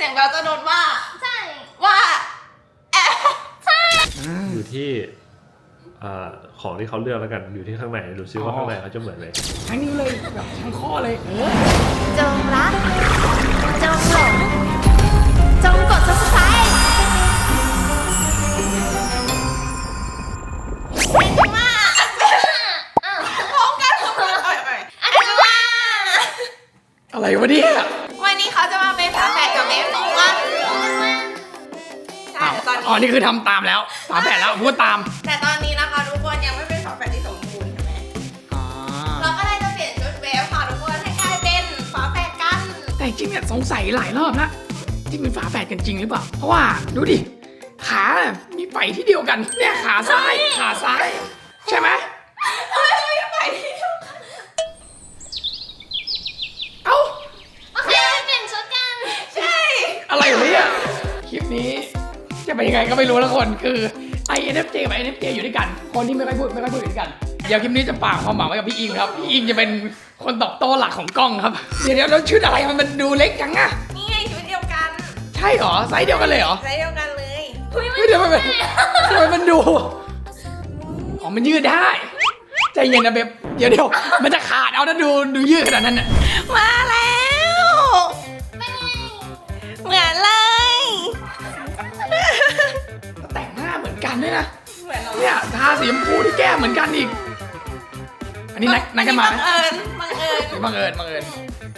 เสียงเราจะโดนว่า ใช่ว่าแอบอยู่ที่อ่าของที่เขาเลือกแล้วกันอยู่ที่ข้างในดูซิว่าข้างในเขาจะเหมือนไหมทั้งนิ้วเลยแบบทั้งข้อเลยเออ จงรัก จงหลง คือทำตามแล้วฝาแฝดแล้วพูดตามแต่ตอนนี้นะคะทุกคนยังไม่เป็นฝาแฝดที่สมบูรณ์ใช่ไหมอ่าเราก็เลยจะเปลี่ยนชุดเวฟค่ะทุกคนให้กลายเป็นฝาแฝดกันแต่จริงเนี่ยสงสัยหลายรอบแล้วที่เป็นฝาแฝดกันจริงหรือเปล่า เพราะว่าดูดิขาเนี่ยมีไฟที่เดียวกันเนี่ยขาซ้ายขาซ้าย ใช่ไหม เป็นยังไงก็ไม่รู้ละคนคือ INFJ กับ INFJ อยู่ด้วยกัน คนที่ไม่ค่อยพูดไม่ค่อยพูดอยู่ด้วยกันเดี๋ยวคลิปนี้จะฝากความหวังไว้กับพี่อิงครับพี่อิงจะเป็นคนตอบโต้หลักของกล้องครับเดี๋ยวเดี๋ยวแล้วชุดอะไรมันมันดูเล็กจังอะนี่ไงชุดเดียวกันใช่เหรอไซส์เดียวกันเลยเหรอไซส์เดียวกันเลยเฮ้ยเฮ้ยเดี๋ยวมันเป็นทำไมมันดูอ๋อมันยืดได้ใจเย็นนะเบบเดี๋ยวเดี๋ยวมันจะขาดเอานะดูดูยืดขนาดนั้นน่ะมาแล้วไม่ ด้วยนะ เหมือนเราเนี่ยทาสีชมพูที่แก้มเหมือนกันอีก อันนี้นัดนัดกันมาไหมบังเอิญบังเอิญหรือบังเอิญบังเอิญ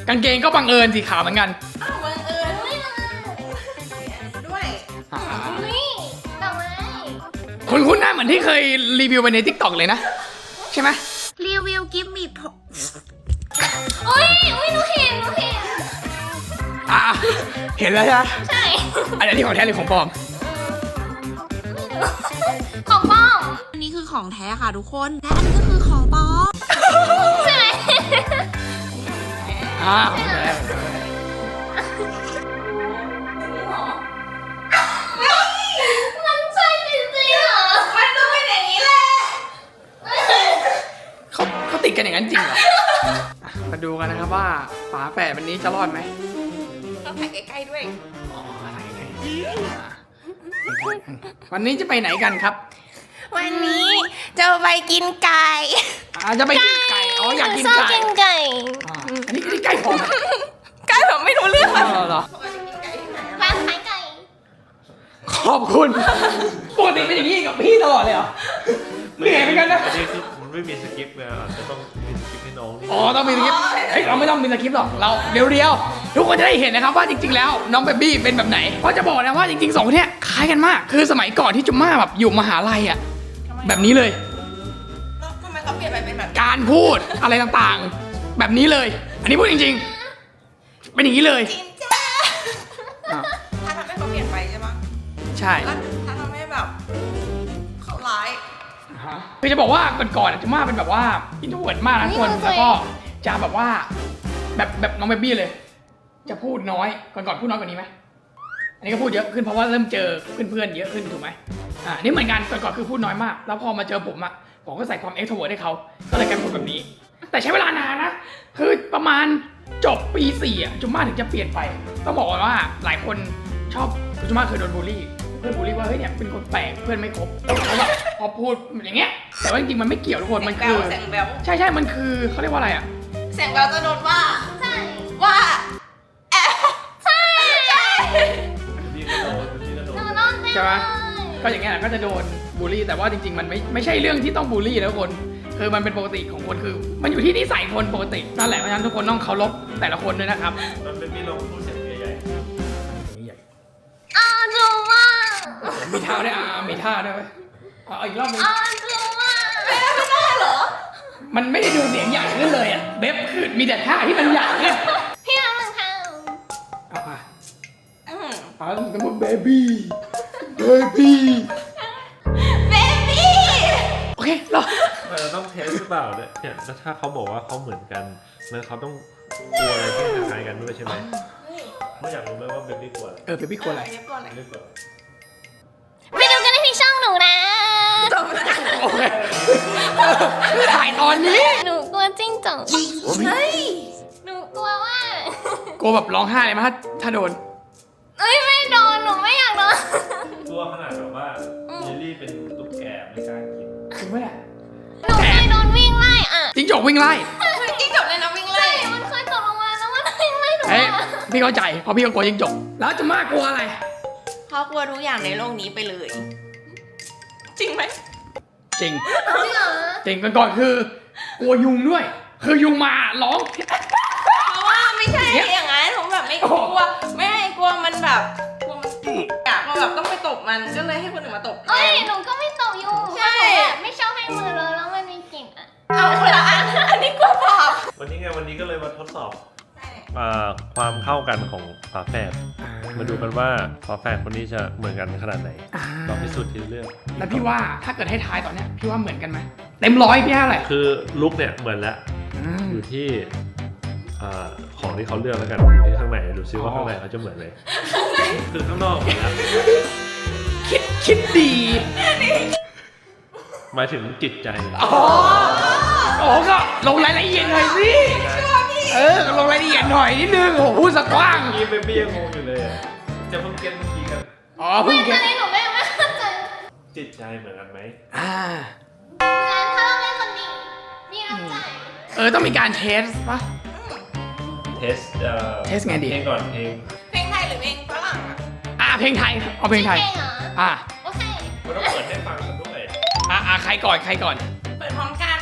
กางเกงก็บังเอิญสีขาวเหมือนกันอ้าวบังเอิญเฮ้ยด้วยอ่าเฮ้ยดอกไม้คุณคุณหน้าเหมือนที่เคยรีวิวไปในทิกตอกเลยนะ ใช่ไหมรีวิวกิฟต์มีผมเฮ้ยอุ้ยหนูเห็นหนูเห็นอะเห็นแล้วใช่ไหมใช่ อันนี้ของแท้หรือของปลอม ของป้อมอันนี้คือของแท้ค่ะทุกคน และอันนี้ก็คือของปลอมใช่ไหมอ่าของแท้มันใช่จริงๆเหรอ มันต้องเป็นอย่างนี้แหละ เขาเขาติดกันอย่างนั้นจริงเหรออะมาดูกันนะครับว่าฝาแฝดวันนี้จะรอดไหมต้องถ่ายใกล้ๆด้วย อ๋ออะไรไงอะ วันนี้จะไปไหนกันครับวันนี้จะไปกินไก่อาจะไปกินไก่อ๋ออยากกินชอบไก่กินไก่อ่าอันนี้อันนี้ไก่ผมเหรอไก่แบบไม่รู้เรื่องอ๋อเหรอร้านขายไก่ขอบคุณปกติเป็นอย่างนี้กับพี่ตลอดเลยเหรอเหนื่อยเหมือนกันนะอันนี้คือมันไม่มีสคริปต์นะอาจจะต้องมีสคริปต์ให้ น้องนิดนึงอ๋อต้องมีสคริปต์เฮ้ยเราไม่ต้องมีสคริปต์หรอกเราเรียวๆทุกคนจะได้เห็นนะครับว่าจริง ๆ แล้วน้องเบบี้เป็นแบบไหนเพราะจะบอกนะว่าจริงๆสองคนเนี้ยคล้ายกันมาก คือสมัยก่อนที่จุมม่าแบบอยู่มหาลัยอะแบบนี้เลยแล้วทำไมเขาเปลี่ยนไปเป็นแบบ การพูดอะไรต่างๆ แบบนี้เลย อันนี้พูดจริงๆ เป็นอย่างนี้เลยจินจ้าอะถ้าทำให้เขาเปลี่ยนไปใช่ปะใช่ แล้วถ้าทำให้แบบ เขาร้าย คือจะบอกว่าก่อนๆอะจุมม่าเป็นแบบว่าอินโทรเวิร์ดมากนะทุกคนแล้วก็จะแบบว่า แบบแบบน้องเบบี้เลย จะพูดน้อยก่อนๆพูดน้อยกว่านี้ไหมอันนี้ก็พูดเยอะขึ้นเพราะว่าเริ่มเจอเพื่อนๆเยอะขึ้นถูกไหมอ่านี่เหมือนกันก่อนๆคือพูดน้อยมาก แล้วพอมาเจอผมอะผมก็ใส่ความเอ็กโทรเวิร์ดให้เขาก็เลยกลายเป็นคนแบบนี้ แต่ใช้เวลานานนะ คือประมาณจบปีสี่อะจุมม่าถึงจะเปลี่ยนไป ต้องบอกก่อนว่าหลายคนชอบจุมม่าเคยโดนบูลลี่ เพื่อนบูลลี่ว่าเฮ้ยเนี่ยเป็นคนแปลกเพื่อนไม่ครบแล้วแบบพอพูดอย่างเงี้ย แต่ว่าจริงๆมันไม่เกี่ยวทุกคนมันแบคือวเสียงแบวใช่ใช่มันคือเขาเรียกว่าอะไรอะเสียงแบวจะโดนว่าใช่ว่าแอบใช่นี่ก็โดนนี่ก็โดหนูนโดนเต็มใช่ไหมเลยก็อย่างเงี้ยแหละก็จะโดนบูลลี่ แต่ว่าจริง ๆ มันไม่ไม่ใช่เรื่องที่ต้องบูลลี่นะทุกคนคือมันเป็นปกติของคนคือ มันอยู่ที่นิสัยคนปกตินั่นแหละเพราะฉะนั้นทุกคนต้องเคารพแต่ละคนด้วยนะครับมันเป็นพี่ลอง อ้าวจูว่ามีท่าด้วยอะมีท่าด้วยเว้ยเอาเอาอีกรอบหนึงอ้าวจูว่ามันไม่ได้ดูเสียงใหญ่ขึ้นเลยอะเบบคือมีแต่ท่าที่มันใหญ่เนี่ยพี่ทำหนึ่งคเอาอะอืมเอาแล้วมันก็เบบี้เบบี้เบบี้ โอเครอๆเออต้องเทสหรือเปล่าเนี่ยเนี่ยแล้วถ้าเขาบอกว่าเขาเหมือนกันนั้นเขาต้องกลัวอะไรที่คล้ายๆกันด้วยใช่ไหม เขาอยากรู้ไหมว่าเบบี้กลัวอะไรเออเบบี้กลัวอะไรเบบี้กลัวอะไรเบบี้กลัวอะไรำไปดูกันในที่ช่องหนูนะจบแล้วโอเคถ่ายตอนนี้ หนูกลัวจิ้งจกเฮ้ยหนูกลัวว่ากลัวแบบร้องไห้เลยไหมถ้าถ้าโดนเอ้ยไม่โดนหนูไม่อยากโดนตัวขนาดแบบว่าเยลลี่เป็นตุ๊กแกไม่กล้ากินจริงไหมเนี่ยหนูเคยโดนวิ่งไล่อะจิ้งจกวิ่งไล่จิ้งจกเลยนะ วิ่งไล่หนูเอ้ยอะพี่เข้าใจเพราะพี่ก็กลัวจิ้งจกแล้วจะมากกลัวอะไร เขากลัวทุกอย่างในโลกนี้ไปเลย จริงไหมจริง จริงเหรอจริงกันก่อนคือกลัวยุงด้วย คือยุงมาร้อง เพราะว่าไม่ใช่อย่างนั้นผมแบบไม่กลัว ไม่ให้กลัวมันแบบกลัวมันดุอยากแบบต้องไปตบมันก็เลยให้คนอื่นมาตบแทเอ้ยน หนูก็ไม่ตกอยู่ใช่เพราะหนูแบบไม่ชอบให้มือเลยแล้วมันมีกลิ่นอะเอาคนละอันอันนี้กลัวปอบวันนี้ไงวันนี้ก็เลยมาทดสอบอ่า ความเข้ากันของฝาแฝดมาดูกันว่าฝาแฝดคนนี้จะเหมือนกันขนาดไหนลองพิสูจน์ทีละเรื่อง แล้วพี่ว่าถ้าเกิดให้ทายตอนเนี้ยพี่ว่าเหมือนกันไหมเต็มร้อยพี่ให้เท่าไหร่คือลุกเนี่ยเหมือนแล้วอืมอยู่ที่อ่าของที่เขาเลือกแล้วกันอยู่ที่ข้างในดูซิว่าข้างในเขาจะเหมือนไหมคือข้างนอกเหมือนแล้วคิดคิดดีหมายถึงจิตใจอ๋อโอ้โหก็ลงรายละเอียดหน่อยสิ เออลงรายละเอียดหน่อยนิดนึงโอ้โหพูดสักกว้างเมื่อกี้เบบี้ยังงงอยู่เลยอะจะเพิ่งเก็ตเมื่อกี้กันอ๋อเพิ่งอัเก็นตนี้หนูไม่ไม่เข้าใจจิตใจเหมือนกันไหมอ่า งานถ้าเราเป็นคนดีมีน้ำใจเออต้องมีการเทสปะ เทสเอ่อเทสไงดี เพลงก่อนเพลงเพลงไทยหรือเพลงฝรั่งอะอ่าเพลงไทยเอาเพลงไทยใช่เหรออ่าโอเคคุณต้องเปิดให้ฟังกันด้วยอ่าอ่าใครก่อนใครก่อน เปิดพร้อมกัน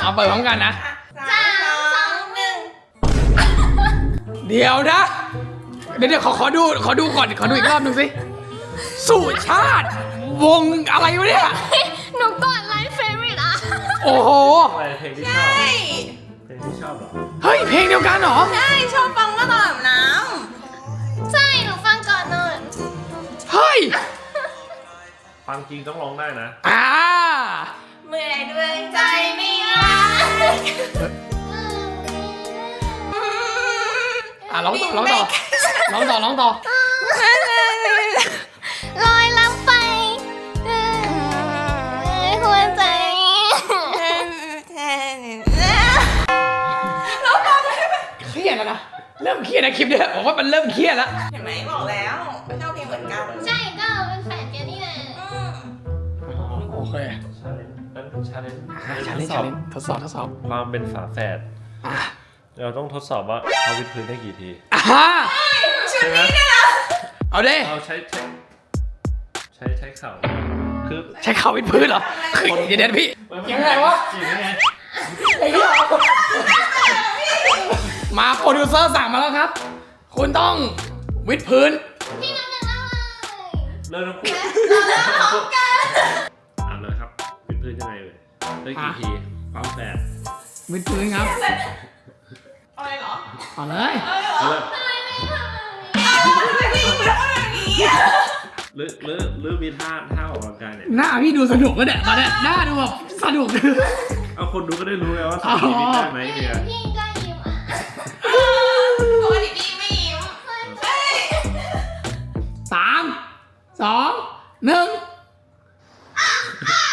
เอาเปิดพร้อมกันนะสา เดี๋ยวนะ เดี๋ยวเดี๋ยวขอขอดูขอดูก่อนขอดูอีกรอบหนึ่งสิ สุชาติ วงอะไรวะเนี่ย หนูกดไลฟ์เฟรนด์อะ โอ้โห อะไรเพลงที่ชอบใช่เพลงที่ชอบเหรอ เฮ้ย เพลงเดียวกันเหรอ ใช่ชอบฟังเมื่อตอนอาบน้ใช่ หนูฟังก่อนนอนเฮ้ย ฟังจริงต้องร้องได้นะ อ่าำเมื่อยด้วยใจไม่รัก อะร้องต่อร้องต่อร้องต่อร้องต่อลอยลับไปหัวใจเครียดแล้วนะเริ่มเครียดนะคลิปเนี่ยผมว่ามันเริ่มเครียดแล้วเห็นไหมบอกแล้วชอบเพลงเหมือนกันใช่ก็เป็นแฟนกันนี่แหละอืมโอเคชาเลนจ์นั่นคือชาเลนจ์ชาเลนจ์ชาเลนจ์ทดสอบทดสอบความเป็นฝาแฝดอะ เราต้องทดสอบว่าเขาวิดพื้นได้กี่ที อะใช่ไหมเอาดิเราใช้ใช้ใช้ใช้เข่าคือใช้เข่าวิดพื้นเหรอคือเดี๋ยวเดี๋ยวพี่ ยังไงวะอย่างไงไอ้เหี้ยมาโปรดิวเซอร์สั่งมาแล้วครับ คุณต้องวิดพื้น พี่น้ำหนึ่งอะไรเริ่มทั้งคู่อ่านเลยครับวิดพื้นยังไงเลยได้กี่ทีความแฝดวิดพื้นครับ อะไรเหรอเอาเลยเริ่มหรือหรือหรือมีท่าท่าออกกำลังกายเนี่ย หน้าพี่ดูสนุกก็เนี่ยตอนเนี้ยหน้าดูแบบสนุก เอาคนดูก็ได้รู้ไงว่าสามีวิดได้ไหมเนี่ยพี่ก็ยิ้มอะปกติพี่ไม่ยิ้มเฮ้ยสามสองหนึ่ง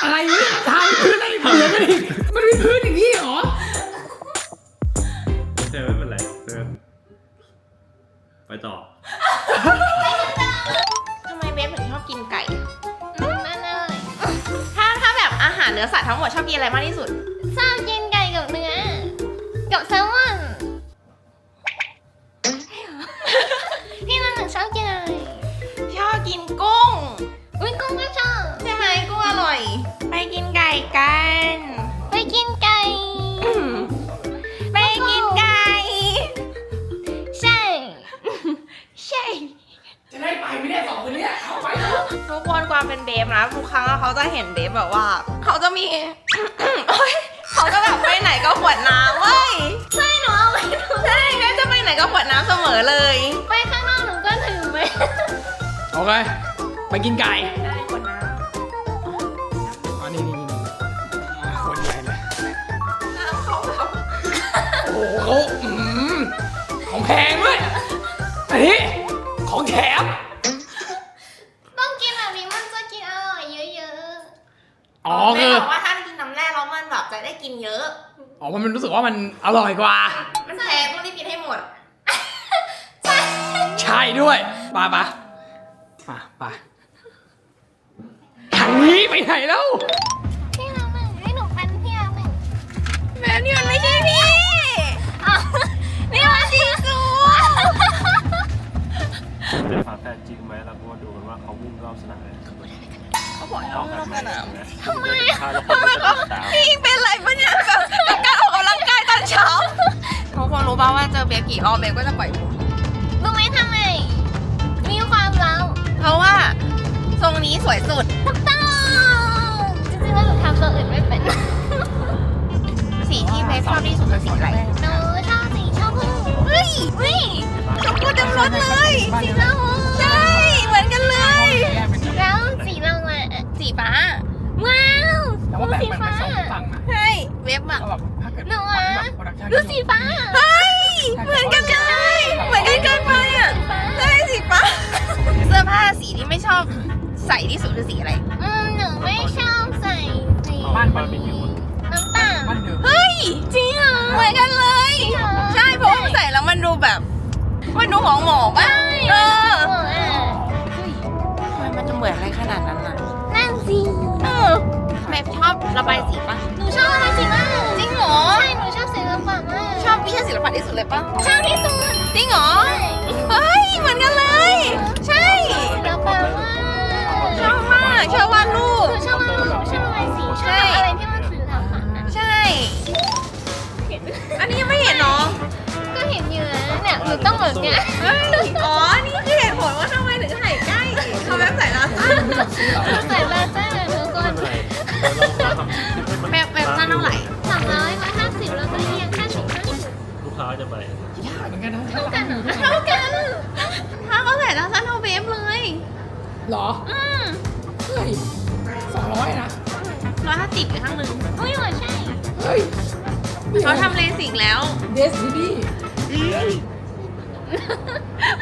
อะไรเนี่ยทายพื้นอะไรเหมือนกันอีกมันมีพื้นอย่างนี้เหรอโอ เคไม่เป็นไรเพื่อนไปต่อ ทำไมเบฟถึงชอบกินไก่นั่นเลยถ้าถ้าแบบอาหารเนื้อสัตว์ทั้งหมดชอบกินอะไรมากที่สุด ชอบกินไก่กับเนื้อ กับแซลม ฟนะทุกครั้งเขาจะเห็นเบฟแบบว่า เขาจะมีโอ๊ยเขาจะแบบไปไหนก็ขวดน้ำเว้ยใช่หนูเอาไปดูใช่เบฟจะไปไหนก็ขวดน้ำเสมอเลยไปข้างนอกหนูก็ถือไปโอเค ไปกินไก่ได้ขวดน้อ๋อนี่นี่นี่อ่าคนใหญ่เลยำน้ำเขาแบบโอ้โหเขาอืมของแพงด้วยอันนี้ของแถม ต้องกินแบบนี้มันจะกินอร่อยเยอะ อ๋อ เบ คื ฟ อ บอกว่าถ้ากินน้ำแร่แล้วมันแบบจะได้กินเย อะอ๋อมันรู้สึกว่ามันอร่อยกว่า มันแพงต้องรีบกินให้หมด ใช่ด้วยมาปะๆมาไปทางนี้ไปไหนแล้วพี่น้ำหนึ่งให้หนูเป็นพี่น้ำหนึ่งแบบนี้มันไม่ใช่พี่อ้าวนี่มันสีสูเป็นฝาแฝดจริงไหมเราก็มาดูกันว่าเขาวิ่งรอบสนาม เลยเขาบอกให้เราไม่ต้องสนามทำไมทำไมเขาพี่อิงเป็นอะไรปะเนี่ยกับกับการออกกำลังกายตอนเช้าทุกคนรู้ป่าวว่าเจอเบฟกี่รอบเบฟก็จะปล่อยผมรู้ไหมทำไม มีความลับเพราะว่าทรงนี้สวยสุดถูกต้องจริงๆแล้วหนูทำตัวอื่นไม่เป็นสีที่เบฟชอบที่สุดคือสีอะไรหนูชอบสีชมพูเฮ้ยเฮ้ยชมพูเต็มรถเลยสีชมพูใช่ เหมือนกันเลย แล้วสีรางวัล สีฟ้า ว้าวแต่ว่าแบบสีมันฟ้าเป็นสองฝั่งนะใช่เวฟอะก็แบบถ้าเกิดหนูอะแบบโปรดักชั่นดูสีฟ้าเฮ้ยเหมือนกันเลยเหมือนกันเกินไปอะใช่สีฟ้าเสื้อผ้าสีที่ไม่ชอบใส่ที่สุดคือสีอะไร อืมหนูไม่ชอบใส่สีบ้านบ้านเป็นอยู่น้ำตาลบ้านเดิมเฮ้ยจริงเหรอเหมือนกันเลยจริงเหรอใช่เพราะว่ามันใส่แล้วมันดูแบบ มันดูหมองหมองๆป่ะเออโอ้อะทำไมมันจะเหมือนอะไรขนาดนั้นอะ ระบายสีป่ะหนูชอบอะไรสีมากจริงเหรอ ใช่หนูชอบศิลปะมากชอบวิชาศิลปะที่สุดเลยป่ะชอบที่สุดจริงเหรอ เฮ้ย เหมือนกันเลย ใช่ ศิลปะมากชอบมากชอบวาดรูหปนูชอบมากหนูชอบอะไรสีชอบอะไรที่มันศิลปะอะใช่ อันนี้ยังไม่เห็นเนาะก็เห็นอยู่นะเนี่ยหนูต้องแบบเนี้ยเฮ้ยอ๋อ นี่คือเหตุผลว่าทำไมถึงถ่ายใกล้เขาแบบใส่ลาซ่าหนูใส่ลาเต้ทุกคน แบบแบบนั้นเท่าไหร่สามร้อยมาห้าสิบแล้วก็ยังห้าสิบห้าสิบลูกค้าจะไปยากเหมือนกันนะเท่ากันเหรอเท่ากันถ้าเขาใส่ลาซ่าเท่าเวฟเลยเหรอ อืมเฮ้ยสองร้อยนะร้อยห้าสิบอีกข้างหนึ่งอุ้ยว่าใช่เฮ้ยเขาทำเลสิกแล้วเดสซิดี้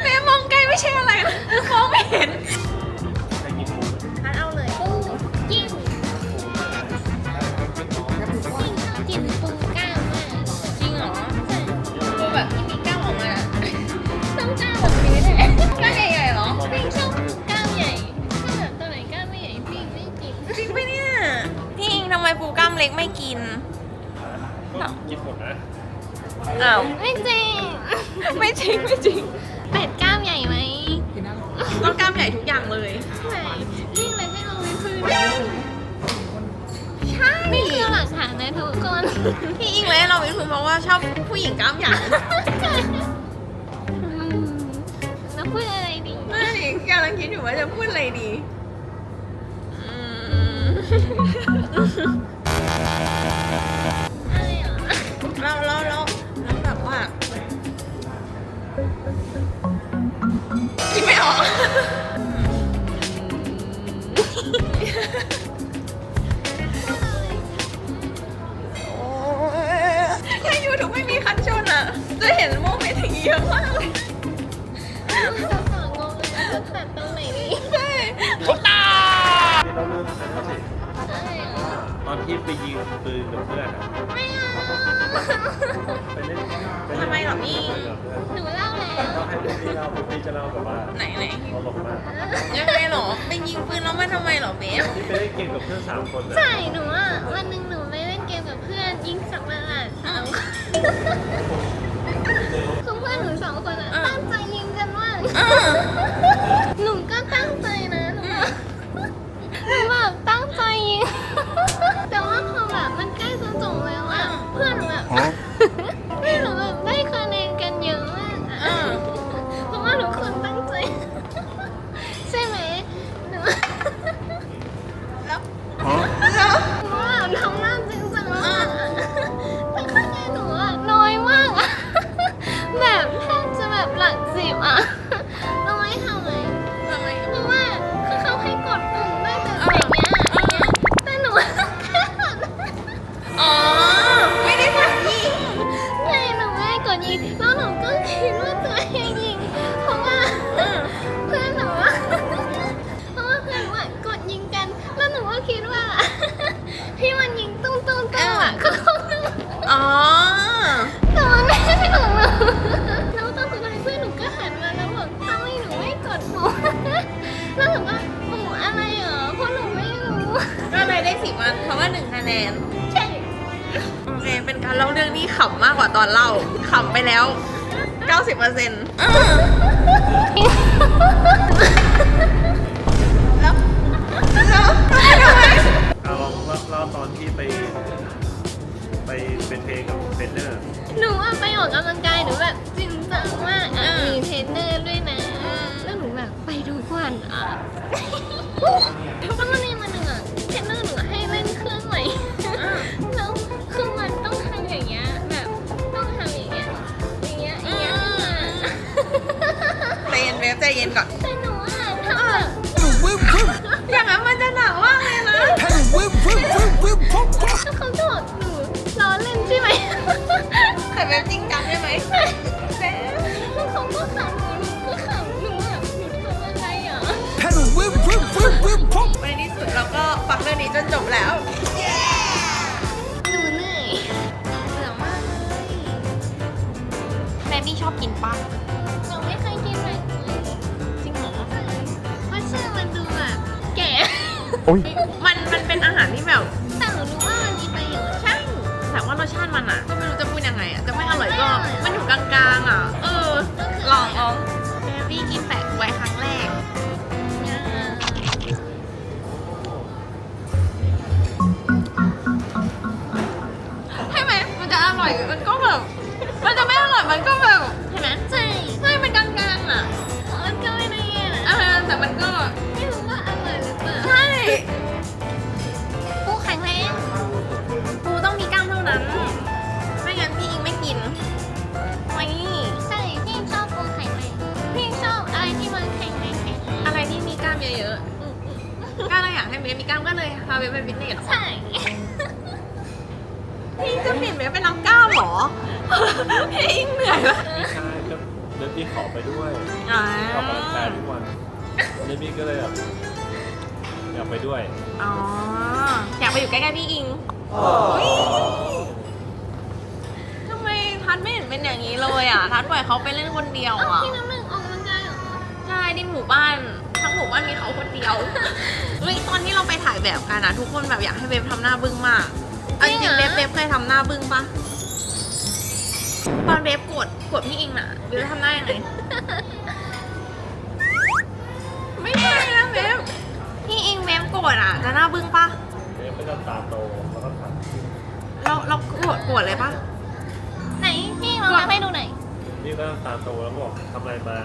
เวฟมองใกล้ไม่ใช่อะไรนะมองไม่เห็น เล็กไม่กิน ก็กินหมดนะอ้าวไม่จริง ไม่จริงไม่จริงเป็ดก้ามใหญ่ไหมกินนะต้องกล้ามใหญ่ทุกอย่างเลยไม่ยิ่งเลยให้เราวิพื้นใช่นี่คือหลักฐานนะทุกคนพี่อิงเลยเราเป็นคนเพราะว่าชอบผู้หญิงกล้ามใหญ่อืมแล้วพูดอะไรดีไม่กำลังคิดอยู่ว่าจะพูดอะไรดีอื ที่มันยิงตุ้มตุ้มตุ้มอะอ๋อแต่มันไม่ใช่ของเราแล้วตอนสุดท้ายเพื่อนหนูก็หันมาแล้วบอกทำไมหนูไม่กดหนูแล้วหนูก็หูอะไรเหรอเพราะหนูไม่รู้ก็เได้สิบวันเพราะว่าหนึ่งคะแนนโอเคเป็นการเล่าเรื่องนี่ขำมากกว่าตอนเล่าขำไปแล้ว 90%เปอร์เซ็นต์ เป็นเพลงกับเทรนเนอร์หนูอะไปออกกำลังกายหนูแบบจริงจังมากอะมีเทรนเนอร์ด้วยนะ แล้วหนูแบบไปทุกวันอะแล้วมันมีมันหนึ่งอะ แต่เวฟจริงจังได้ไหมเวฟแล้วเขาก็ขำหนูหนูก็ขำหนูแบบหนูทำอะไรอะในที่สุดเราก็ฟังเรื่องนี้จนจบแล้ว หนูเหนื่อยเหนื่อยมากเลยแมมี่ชอบกินปังหนูไม่เคยกินแบบนี้จริงเหรอเพราะชื่อมันดูแบบแก่มันมั ร่อยมันก็แบบมันจะไม่อร่อยมันก็แบบใช่ไหมใช่ใช่มันกลางๆอะมันก็ไม่ได้แย่นะเออแต่มันก็ไม่รู้ว่าอร่อยหรือเปล่าใช่ปูแข็งแรงปูต้องมีกล้ามเท่านั้น ไม่งั้นพี่อิงไม่กินไม่ใช่พี่ชอบปูแข็งแรงพี่ชอบอะไรที่มันแข็งแรงแข็งแรงอะไรที่มีกล้ามเยอะอืมอืมๆก็เลยอยากให้เบสมีกล้ามก็เลยพาเบสไปฟิตเนสใช่พี่จะเปลี่ยนเบสเป็นน้ำกล้ามเหรอ พี่อิงเหนื่อยละไม่ใช่ก็เดนบี้ขอไปด้วยอ๋อออกกำลังกายทุกวันเดนบี้ก็เลยแบบอยากไปด้วยอ๋อ อยากไปอยู่ใกล้ๆพี่อิงอุ๊ยทำไมทัดไม่เห็นเป็นอย่างนี้เลยอะ ทัดปล่อยเขาไปเล่นคนเดียวเอาอะ พี่น้ำหนึ่งออกกำลังกายเหรอใช่ที่หมู่บ้าน ทั้งหมู่บ้านมีเขาคนเดียวเฮ้ยตอนที่เราไปถ่ายแบบกันนะทุกคนแบบอยากให้เบฟทำหน้าบึ้งมากเอาจริงๆเบฟเบฟเคยทำหน้าบึ้งปะ ตอนเบฟกดกดพี่อิงน่ะเบฟทำหน้ายังไงไม่ใช่นะเบฟพี่อิงเบฟกดอะจะหน้าบึ้งปะเดี๋ยวไปทำตาโตแล้วก็ทเราเรากดกดเลยปะไหนพี่ลองทำให้ดูหน่อยำนี่ก็ทำตาโตแล้วก็บอกทำอะไรมา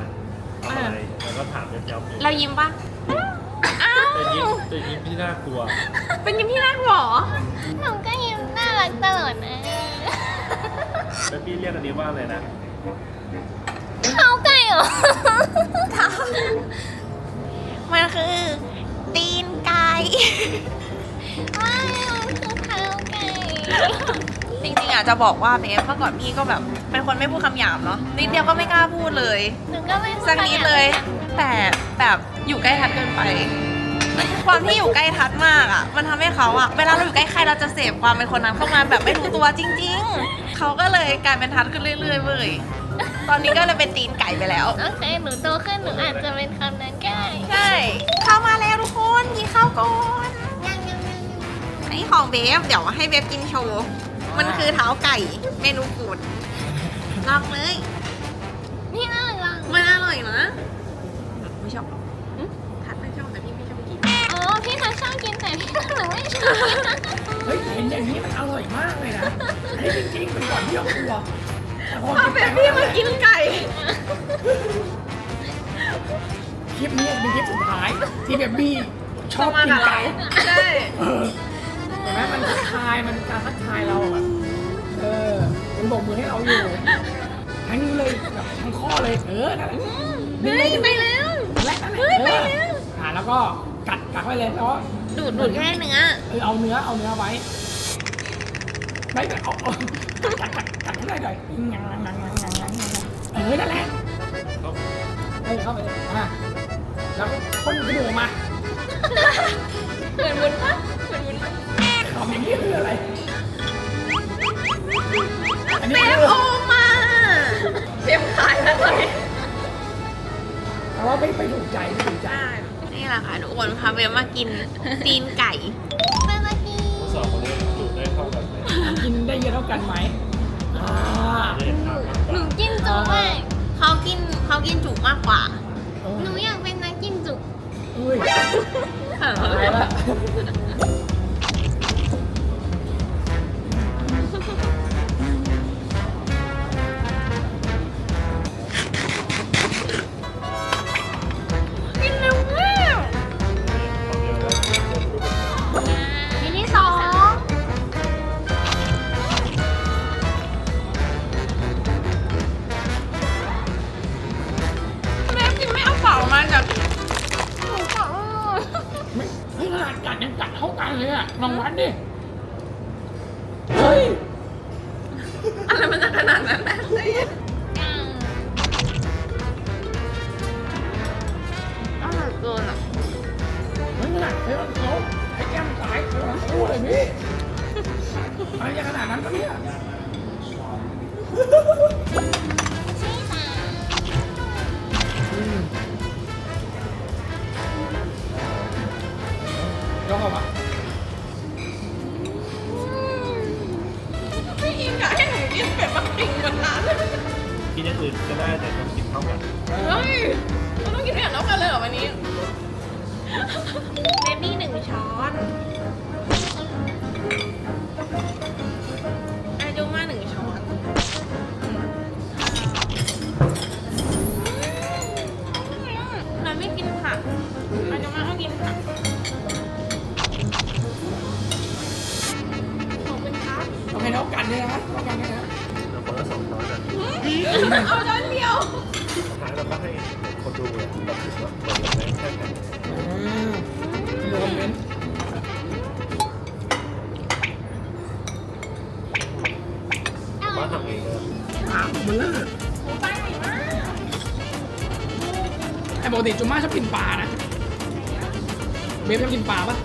ทำอะไรแล้วก็ถามย้ำๆอยู่เรายิ้มปะอ้าวจะยิ้มจะยิ้มที่น่ากลัว เป็นยิ้มที่รักเหรอหนูก็ยิ้มน่ารักตลอดนะ แล้วพี่เรียกอันนี้ว่าอะไรนะเท้าไก่เหรอ มันคือตีนไก่ไม่มันคือเท้าไก่จริงๆอะจะบอกว่าเบฟเมื่อก่อนพี่ก็แบบเป็นคนไม่พูดคำหยาบเนาะนิดเดียวก็ไม่กล้าพูดเลย หนูก็ไม่พูสักนิดเลย แต่แบบอยู่ใกล้ทัดเกินไป ความที่อยู่ใกล้ทัดมากอะ มันทำให้เขาอะ เวลาเราอยู่ใกล้ใครเราจะเสพความเป็นคนนั้นเข้ามาแบบไม่รู้ตัวจริง ๆ เขาก็เลยกลายเป็นทัดขึ้นเรื่อยๆเว้ยตอนนี้ก็เลยเป็นตีนไก่ไปแล้ว โอเค หนูโตขึ้นหนูอาจจะเป็นคำนั้นก็ได้ใช่ เข้ามาแล้วทุกคนกินข้าวก่อนยังยังยังอันนี้ของเบฟ เดี๋ยวให้เบฟกินโชว์ มันคือเท้าไก่เมนูกูดลองเลย นี่น่ารักมันอร่อยนะ ชชอบกินแต่พี่หนูไม่ชอบเฮ้ยเห็นอย่างนี้มันอร่อยมากเลยนะอันนี้จริงๆเป็นก่อนที่เรากลัวแต่พอเอากินแบไปบพี่มากินไก่ คลิปนี้เป็นคลิปสุดท้ายที่เบบี้ชอบกินไก่ใช่ เออเห็นไหมมันทักทายมันการทักทายเราแบบเออมันบอกมือให้เราอยู่ทั้งนี้เลยแบบทั้งข้อเลยเออนั่นแหละเฮ้ยไปแล้วนั่นแหละนั่นแหละเฮ้ยไปเอแล้อวอ่าแล้วก็ กัดกัดไว้เลยแล้วก็ดูดดูดแค่เนื้อเออเอาเนื้อเอาเนื้อไว้ไม่แบบเอาเอากัดกัดกัดให้ได้หน่อยงังงังงังงังงังงังงังเออนั่นแหละเออเข้าไปเลยอะแล้วก็พ่นกระดูกออกมาเหมือนวุ้นปะเหมือนวุ้นปะขำอย่างนี้คืออะไรอันเบนี้ฟคือโอมาเบฟขายแล้วตอนนี้แต่ว่าไม่ไปถูกใจไม่ถูกใจนี่ แหละค่ะทุกคนพาเบฟมากินตีนไก่แม่มากินสองคนนี้เท่ากันไหมอ่าหนูกินจุมากเขากินเขากินจุมากกว่า หนูอยากเป็นนักกินจุอุ้ยตา นเลยนะเท่ากันนะเราคนละสองช้อนกันเอาช้อนเดียวสุดท้ายเราก็ให้คนดูเนี่ยตัดสินว่าคนละแม่แค่ไหนอ่าโมเมนว่าทำเองเลยอะมันเลิกไอ้ปกติจุม่าชอบกินปลานะเบฟชอบกินปลาปะ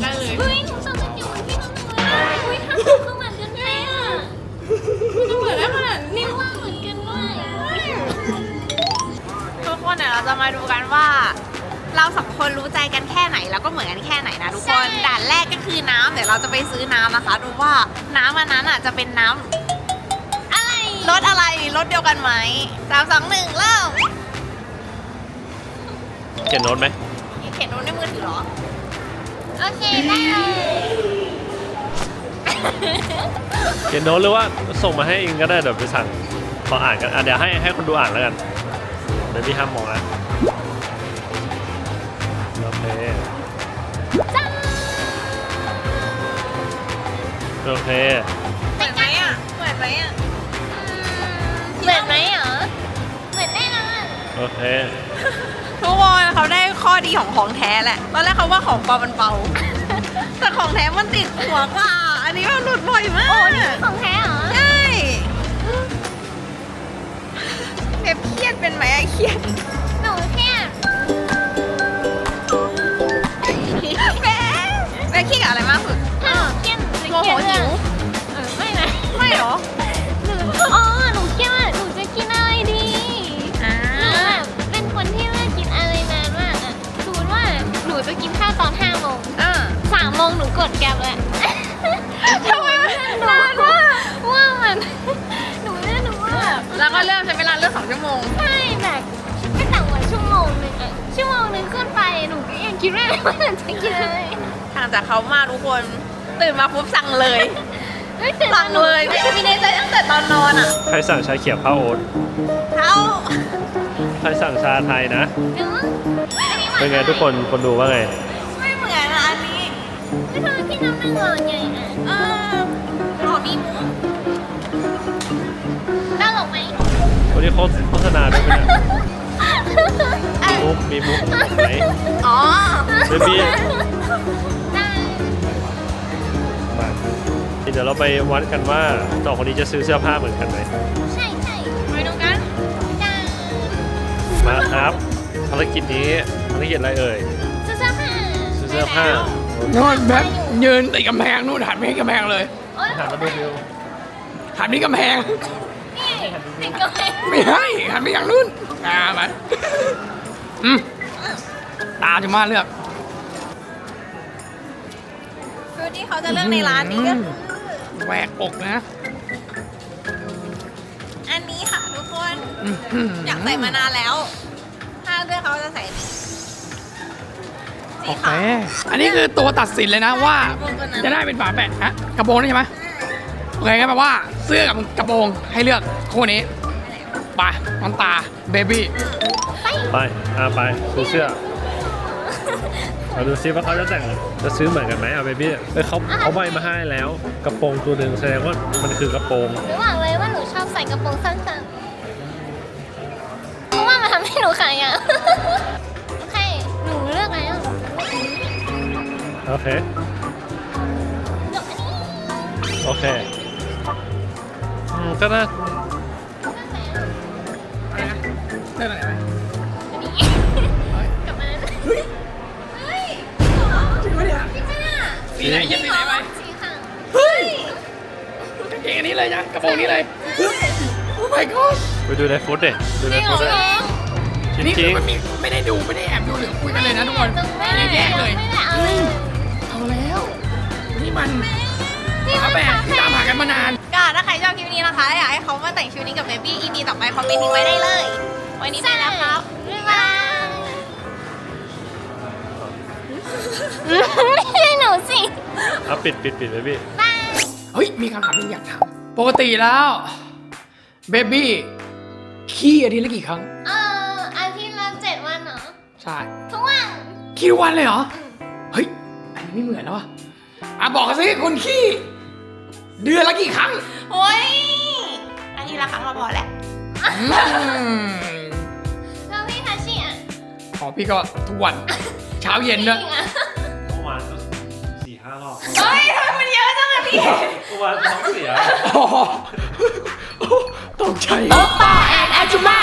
เก็บผิดเหมือนกันเลย เฮ้ยหนูทำเป็นอยู่ที่น้องเลยอุ้ยทำคือเหมือนกันเลยอะเหมือนได้ขนาดนี้นี่ว่าเหมือนกันด้วยทุกคนเดี๋ยวเราจะมาดูกันว่า เราสองคนรู้ใจกันแค่ไหนแล้วก็เหมือนกันแค่ไหนนะทุกคนด่านแรกก็คือน้ำเดี๋ยวเราจะไปซื้อน้ำนะคะ ดูว่าน้ำอันนั้นอะจะเป็นน้ำอะไรรสอะไรรสเดียวกันไหมสามสองหนึ่งเริ่มเขียนโน้ตไหมเขียนโน้ตในมือถือเหรอ โอเค ได้เลย เขียนโน้ตหรือว่าส่งมาให้เองก็ได้เดี๋ยวไปสั่งขออ่านกันอะเดี๋ยวให้ให้คนดูอ่านแล้วกันเดี๋ยวพี่ห้ามมองนะโอเคจ้าโอเคเหมือนไหมอะ เหมือนไหมอะ เหมือนไหมเหรอ เหมือนแน่นอน โอเค ทุกคนเขาได้ข้อดีของของแท้แหละ ตอนแรกเขาว่าของปลอมมันเบา แต่ของแท้มันติดหัวกว่า อันนี้มันหลุดบ่อยมากโอ้นี่ของแท้เหรอ ใช่เบบเครียดเป็นไหมไอ้เครียดหนูแค่แม่แม่เครียดกับอะไรมากสุด ถ้าหนูเครียดหนูจะโมเคโหรียดหิวเออไม่นะ ไม่เหรอ หนูอ๋อหนูเครียด งหนูกดแกร็บแล้วทำไมมันนานมากว่ามันหนูเนี่ยหนูว่าแบบแล้วก็เริ่มใช้เวลาเลือกสองชั่วโมง ใช่แบบไม่ต่ำกว่าชั่วโมงหนึงอะชั่วโมงหนึงขึ้นไปหนูก็ยังคิดไม่ได้ว่าหนูจะกินอะไรห่างจากเขามากทุกคนตื่นมาปุ๊บสั่งเลย เฮ้ยแต่สั่งเลยมีในใจตั้งแต่ตอนนอนอะใครสั่งชาเขียวข้าวโอ๊ตเขาใครสั่งชาไทยนะหนูอันนี้หวาเป็นไงทุกคนคนดูว่าไง ไม่ทำไมพี่น้ำหนึ่งหล่อใหญ่อะเออหอมมีมุกน่าหลงไหมวันนี้เขาโฆษณาด้วยไหมเนี่ยมีมุกมีมุกไหนอ๋อเบบี้ได้มาเดี๋ยวเราไปวัดกันว่าสองคนนี้จะซื้อเสื้อผ้าเหมือนกันไหมใช่ใช่ไปดูกันจ้ามาครับภารกิจนี้ภารกิจอะไรเอ่ยซื้อเสื้อผ้าซื้อเสื้อผ้า โน่นแบบยืนติดกำแพงนู่นหันไปที่กำแพงเลยโอ๊ยหันมาดูวิวหันไปที่กำแพง นี่ติดกำแพงไม่ให้หันไปอย่างนู้นอ่ามาอืมตาจะมาเลือกชุดที่เขาจะเลือกในร้านนี้ก็คือแหวกอกนะ อันนี้ค่ะทุกคนอื้อหือยากใส่มานานแล้ว ถ้าเลือกเขาจะใส่สี โอเคขาวอันนี้คือตัวตัดสินเลยนะว่ากระโปรงตัวนั้นจะได้เป็นฝาแปะฮะกระโปรงนี่ใช่ไหมโอเคงั้นแปลว่าเสื้อกับกระโปรงให้เลือกคู่นี้ไปน้ำตาเบบี้ไปอ่าไปซื้อเสื้อเราดูซิว่าเขาจะแต่งจะซื้อเหมือนกันไหมเอาเบบี้เอ้ยเขาเขาใบมาให้แล้ว กระโปรงตัวหนึ่งแสดงว่ามันคือกระโปรงหนูบอกเลยว่าหนูชอบใส่กระโปรงสั้นๆเพราะว่ามันทำให้หนูขายอะ โอเค โอเคอืมก็น่าเลือกอะไรไหนนี้กลับมานั้นเฮ้ยจริงปะเนี่ยจริงปะเนี่ยสีไหนเยี่ยมสีไหนไปสีค่ะเฮ้ยกางเกงอันนี้เลยนะกระโปรงนี้เลยโอ้ my god ไปดูในฟุตเด็ดูในฟุตเลยจอันนี้คืริองมันมีไม่ได้ดูไม่ได้แอบดูหรือคุยกันเลยนะทุกคนไม่ได้แยกเลย ไม่ได้เอาเลย นี่มันฝาแปะที่ตามหากันมานาน ก็ถ้าใครชอบคลิปนี้นะคะอยากให้เขามาแต่งชุดนี้กับเบบี้ EP ต่อไปคอมเมนต์ทิ้งไว้ได้เลย วันนี้ไปแล้วครับบ๊ายบายไม่ใช่หนูสิๆเอาปิดปิดปิดเบบี้บาย เฮ้ย มีคำถามหนึงอยากถาม ปกติแล้ว เบบี้ขี้อาทิตย์ละกี่ครั้ง เอออาทิตย์ละเจ็ดวันเหรอ ใช่ ทุกวัน ขี้ทุกวันเลยเหรอ เฮ้ย อันนี้ไม่เหมือนแล้วอะ อะบอกกันสิคุณขี้ เดือนละกี่ครั้งโอ้ยอาทิตย์ละครั้งก็พอแหละอืมแล้วพี่ทัชชี่อะขอพี่ก็ทุกวัน เช้าเย็นด้วยจริงอะเมื่อวานก็สี่ห้ารอบเฮ้ยทำไมมันเยอะจังอะพี่เมื่อวานท้องเสียอ๋อต้องใช้โอป้าแอนอาจุมา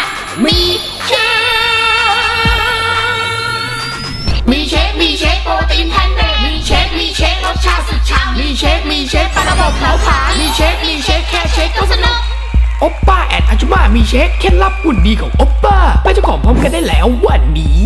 มีเชฟมีเชฟมีเชฟโปรตีนแพนเบก ชามมีเชค มีเชคปลาระบบเผาผลาญมีเชค มีเชค แค่เชคก็สนุกโอปป้าแอนอาจุมามีเช็คเคล็ดลับหุ่นดีของโอปป้าไปเจ้าของพร้อมกันได้แล้ววันนี้